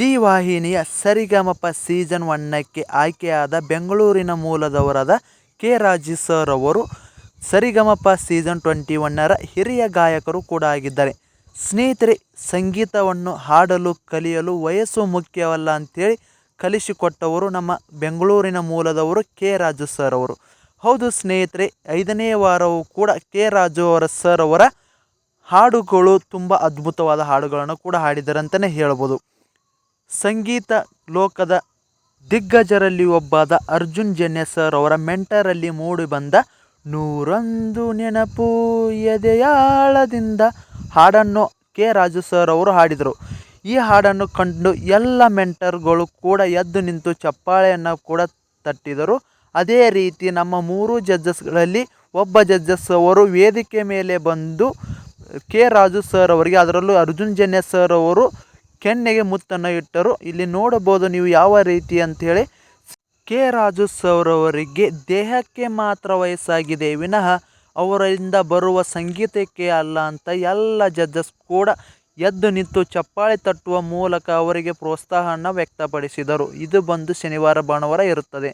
G ವಾಹಿನಿಯ ಸರಿಗಮಪ season ಒನ್ನಕ್ಕೆ ಆಯ್ಕೆಯಾದ ಬೆಂಗಳೂರಿನ ಮೂಲದವರಾದ ಕೆ ರಾಜು ಸರ್ ಅವರು ಸರಿಗಮಪ ಸೀಸನ್ ಟ್ವೆಂಟಿ ಒನ್ನರ ಹಿರಿಯ ಗಾಯಕರು ಕೂಡ ಆಗಿದ್ದಾರೆ. ಸ್ನೇಹಿತರೆ, ಸಂಗೀತವನ್ನು ಹಾಡಲು, ಕಲಿಯಲು ವಯಸ್ಸು ಮುಖ್ಯವಲ್ಲ ಅಂಥೇಳಿ ಕಲಿಸಿಕೊಟ್ಟವರು ನಮ್ಮ ಬೆಂಗಳೂರಿನ ಮೂಲದವರು ಕೆ ರಾಜು ಸರ್ ಅವರು. ಹೌದು ಸ್ನೇಹಿತರೆ, ಐದನೇ ವಾರವೂ ಕೂಡ ಕೆ ರಾಜು ಅವರ ಸರ್ ಅವರ ಹಾಡುಗಳು ತುಂಬ ಅದ್ಭುತವಾದ ಹಾಡುಗಳನ್ನು ಕೂಡ ಹಾಡಿದ್ದಾರೆ ಅಂತಲೇ ಹೇಳ್ಬೋದು. ಸಂಗೀತ ಲೋಕದ ದಿಗ್ಗಜರಲ್ಲಿ ಒಬ್ಬಾದ ಅರ್ಜುನ್ ಜನ್ಯ ಸರ್ ಅವರ ಮೆಂಟರಲ್ಲಿ ಮೂಡಿಬಂದ ನೂರೊಂದು ನೆನಪು ಎದೆಯಾಳದಿಂದ ಹಾಡನ್ನು ಕೆ ರಾಜು ಸರ್ ಅವರು ಹಾಡಿದರು. ಈ ಹಾಡನ್ನು ಕಂಡು ಎಲ್ಲ ಮೆಂಟರ್ಗಳು ಕೂಡ ಎದ್ದು ನಿಂತು ಚಪ್ಪಾಳೆಯನ್ನು ಕೂಡ ತಟ್ಟಿದರು. ಅದೇ ರೀತಿ ನಮ್ಮ ಮೂರು ಜಡ್ಜಸ್ಗಳಲ್ಲಿ ಒಬ್ಬ ಜಡ್ಜಸ್ ಅವರು ವೇದಿಕೆ ಮೇಲೆ ಬಂದು ಕೆ ರಾಜು ಸರ್ ಅವರಿಗೆ, ಅದರಲ್ಲೂ ಅರ್ಜುನ್ ಜನ್ಯ ಸರ್ ಅವರು ಕೆನ್ನೆಗೆ ಮುತ್ತನ್ನು ಇಟ್ಟರು. ಇಲ್ಲಿ ನೋಡಬಹುದು ನೀವು ಯಾವ ರೀತಿ ಅಂಥೇಳಿ. ಕೆ. ರಾಜು ಸೌರವರಿಗೆ ದೇಹಕ್ಕೆ ಮಾತ್ರ ವಯಸ್ಸಾಗಿದೆ. ವಿನಃ ಅವರಿಂದ ಬರುವ ಸಂಗೀತಕ್ಕೆ ಅಲ್ಲ ಅಂತ ಎಲ್ಲ ಜಡ್ಜಸ್ ಕೂಡ ಎದ್ದು ನಿಂತು ಚಪ್ಪಾಳೆ ತಟ್ಟುವ ಮೂಲಕ ಅವರಿಗೆ ಪ್ರೋತ್ಸಾಹವನ್ನು ವ್ಯಕ್ತಪಡಿಸಿದರು. ಇದು ಬಂದು ಶನಿವಾರ ಭಾನುವಾರ ಇರುತ್ತದೆ.